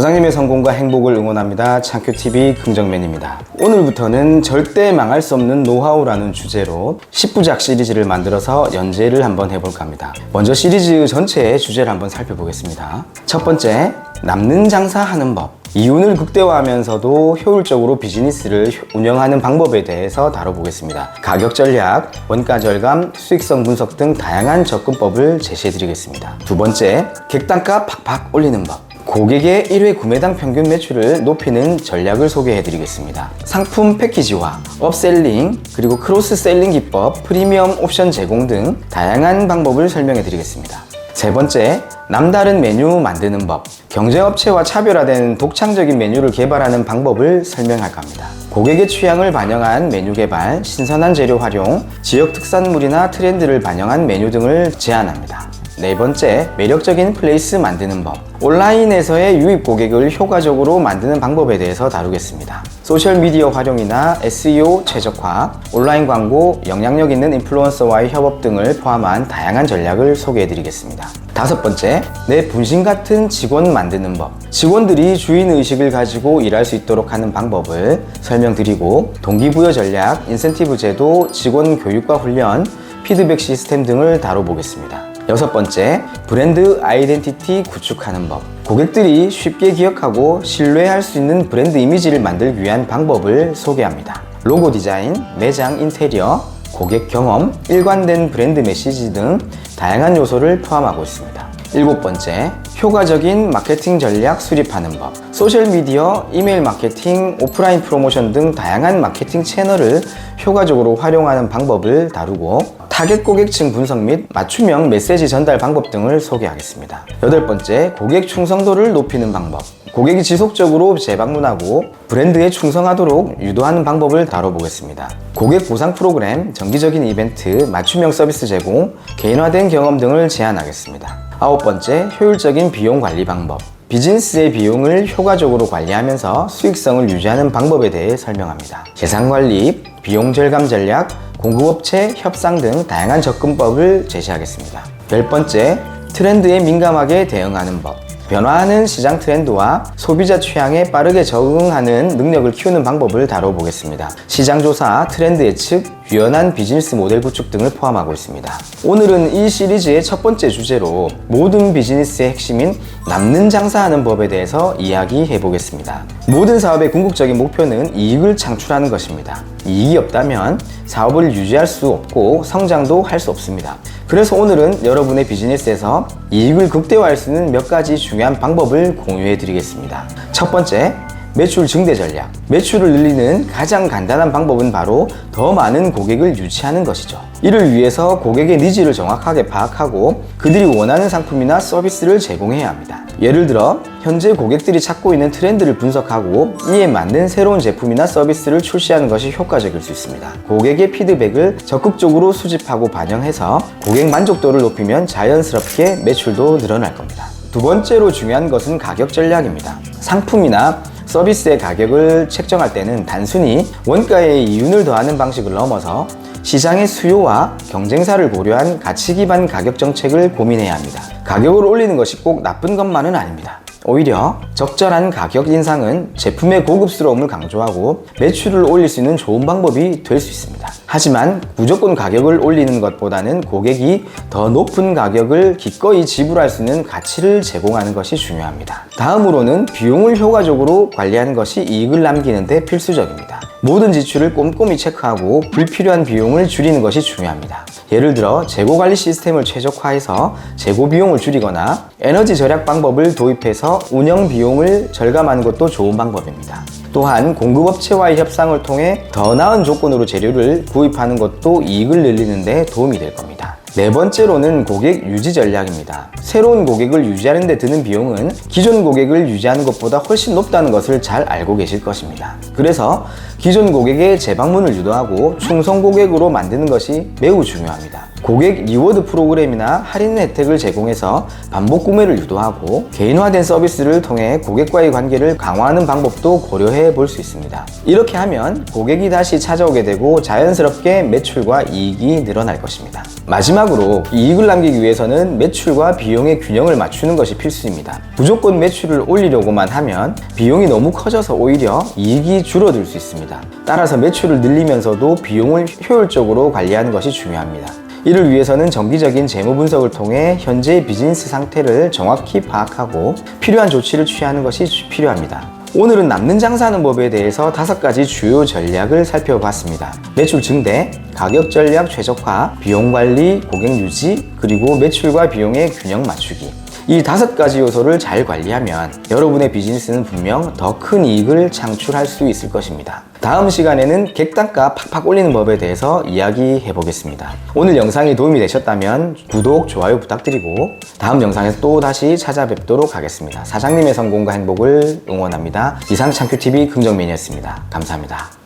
사장님의 성공과 행복을 응원합니다. 창큐TV 긍정맨입니다. 오늘부터는 절대 망할 수 없는 노하우라는 주제로 10부작 시리즈를 만들어서 연재를 한번 해볼까 합니다. 먼저 시리즈 전체의 주제를 한번 살펴보겠습니다. 첫 번째, 남는 장사하는 법. 이윤을 극대화하면서도 효율적으로 비즈니스를 운영하는 방법에 대해서 다뤄보겠습니다. 가격 전략, 원가 절감, 수익성 분석 등 다양한 접근법을 제시해드리겠습니다. 두 번째, 객단가 팍팍 올리는 법. 고객의 1회 구매당 평균 매출을 높이는 전략을 소개해 드리겠습니다. 상품 패키지화, 업셀링, 그리고 크로스셀링 기법, 프리미엄 옵션 제공 등 다양한 방법을 설명해 드리겠습니다. 세 번째, 남다른 메뉴 만드는 법. 경쟁업체와 차별화된 독창적인 메뉴를 개발하는 방법을 설명할까 합니다. 고객의 취향을 반영한 메뉴 개발, 신선한 재료 활용, 지역 특산물이나 트렌드를 반영한 메뉴 등을 제안합니다. 네 번째, 매력적인 플레이스 만드는 법. 온라인에서의 유입 고객을 효과적으로 만드는 방법에 대해서 다루겠습니다. 소셜미디어 활용이나 SEO 최적화, 온라인 광고, 영향력 있는 인플루언서와의 협업 등을 포함한 다양한 전략을 소개해 드리겠습니다. 다섯 번째, 내 분신 같은 직원 만드는 법. 직원들이 주인의식을 가지고 일할 수 있도록 하는 방법을 설명드리고, 동기부여 전략, 인센티브 제도, 직원 교육과 훈련, 피드백 시스템 등을 다뤄보겠습니다. 여섯 번째, 브랜드 아이덴티티 구축하는 법. 고객들이 쉽게 기억하고 신뢰할 수 있는 브랜드 이미지를 만들기 위한 방법을 소개합니다. 로고 디자인, 매장 인테리어, 고객 경험, 일관된 브랜드 메시지 등 다양한 요소를 포함하고 있습니다. 일곱 번째, 효과적인 마케팅 전략 수립하는 법. 소셜미디어, 이메일 마케팅, 오프라인 프로모션 등 다양한 마케팅 채널을 효과적으로 활용하는 방법을 다루고 타겟 고객층 분석 및 맞춤형 메시지 전달 방법 등을 소개하겠습니다. 여덟 번째, 고객 충성도를 높이는 방법. 고객이 지속적으로 재방문하고 브랜드에 충성하도록 유도하는 방법을 다뤄보겠습니다. 고객 보상 프로그램, 정기적인 이벤트, 맞춤형 서비스 제공, 개인화된 경험 등을 제안하겠습니다. 아홉 번째, 효율적인 비용 관리 방법. 비즈니스의 비용을 효과적으로 관리하면서 수익성을 유지하는 방법에 대해 설명합니다. 예산 관리, 비용 절감 전략, 공급업체 협상 등 다양한 접근법을 제시하겠습니다. 열 번째, 트렌드에 민감하게 대응하는 법. 변화하는 시장 트렌드와 소비자 취향에 빠르게 적응하는 능력을 키우는 방법을 다뤄보겠습니다. 시장 조사, 트렌드 예측, 유연한 비즈니스 모델 구축 등을 포함하고 있습니다. 오늘은 이 시리즈의 첫 번째 주제로 모든 비즈니스의 핵심인 남는 장사하는 법에 대해서 이야기해 보겠습니다. 모든 사업의 궁극적인 목표는 이익을 창출하는 것입니다. 이익이 없다면 사업을 유지할 수 없고 성장도 할 수 없습니다. 그래서 오늘은 여러분의 비즈니스에서 이익을 극대화할 수 있는 몇 가지 중요한 방법을 공유해 드리겠습니다. 첫 번째, 매출 증대 전략. 매출을 늘리는 가장 간단한 방법은 바로 더 많은 고객을 유치하는 것이죠. 이를 위해서 고객의 니즈를 정확하게 파악하고 그들이 원하는 상품이나 서비스를 제공해야 합니다. 예를 들어 현재 고객들이 찾고 있는 트렌드를 분석하고 이에 맞는 새로운 제품이나 서비스를 출시하는 것이 효과적일 수 있습니다. 고객의 피드백을 적극적으로 수집하고 반영해서 고객 만족도를 높이면 자연스럽게 매출도 늘어날 겁니다. 두 번째로 중요한 것은 가격 전략입니다. 상품이나 서비스의 가격을 책정할 때는 단순히 원가의 이윤을 더하는 방식을 넘어서 시장의 수요와 경쟁사를 고려한 가치 기반 가격 정책을 고민해야 합니다. 가격을 올리는 것이 꼭 나쁜 것만은 아닙니다. 오히려 적절한 가격 인상은 제품의 고급스러움을 강조하고 매출을 올릴 수 있는 좋은 방법이 될 수 있습니다. 하지만 무조건 가격을 올리는 것보다는 고객이 더 높은 가격을 기꺼이 지불할 수 있는 가치를 제공하는 것이 중요합니다. 다음으로는 비용을 효과적으로 관리하는 것이 이익을 남기는 데 필수적입니다. 모든 지출을 꼼꼼히 체크하고 불필요한 비용을 줄이는 것이 중요합니다. 예를 들어 재고 관리 시스템을 최적화해서 재고 비용을 줄이거나 에너지 절약 방법을 도입해서 운영 비용을 절감하는 것도 좋은 방법입니다. 또한 공급업체와의 협상을 통해 더 나은 조건으로 재료를 구입하는 것도 이익을 늘리는 데 도움이 될 겁니다. 네 번째로는 고객 유지 전략입니다. 새로운 고객을 유지하는 데 드는 비용은 기존 고객을 유지하는 것보다 훨씬 높다는 것을 잘 알고 계실 것입니다. 그래서 기존 고객의 재방문을 유도하고 충성 고객으로 만드는 것이 매우 중요합니다. 고객 리워드 프로그램이나 할인 혜택을 제공해서 반복 구매를 유도하고 개인화된 서비스를 통해 고객과의 관계를 강화하는 방법도 고려해 볼 수 있습니다. 이렇게 하면 고객이 다시 찾아오게 되고 자연스럽게 매출과 이익이 늘어날 것입니다. 마지막으로 이익을 남기기 위해서는 매출과 비용의 균형을 맞추는 것이 필수입니다. 무조건 매출을 올리려고만 하면 비용이 너무 커져서 오히려 이익이 줄어들 수 있습니다. 따라서 매출을 늘리면서도 비용을 효율적으로 관리하는 것이 중요합니다. 이를 위해서는 정기적인 재무 분석을 통해 현재의 비즈니스 상태를 정확히 파악하고 필요한 조치를 취하는 것이 필요합니다. 오늘은 남는 장사하는 법에 대해서 다섯 가지 주요 전략을 살펴봤습니다. 매출 증대, 가격 전략 최적화, 비용 관리, 고객 유지, 그리고 매출과 비용의 균형 맞추기. 이 다섯 가지 요소를 잘 관리하면 여러분의 비즈니스는 분명 더 큰 이익을 창출할 수 있을 것입니다. 다음 시간에는 객단가 팍팍 올리는 법에 대해서 이야기해 보겠습니다. 오늘 영상이 도움이 되셨다면 구독, 좋아요 부탁드리고 다음 영상에서 또 다시 찾아뵙도록 하겠습니다. 사장님의 성공과 행복을 응원합니다. 이상 창큐TV 긍정맨이었습니다. 감사합니다.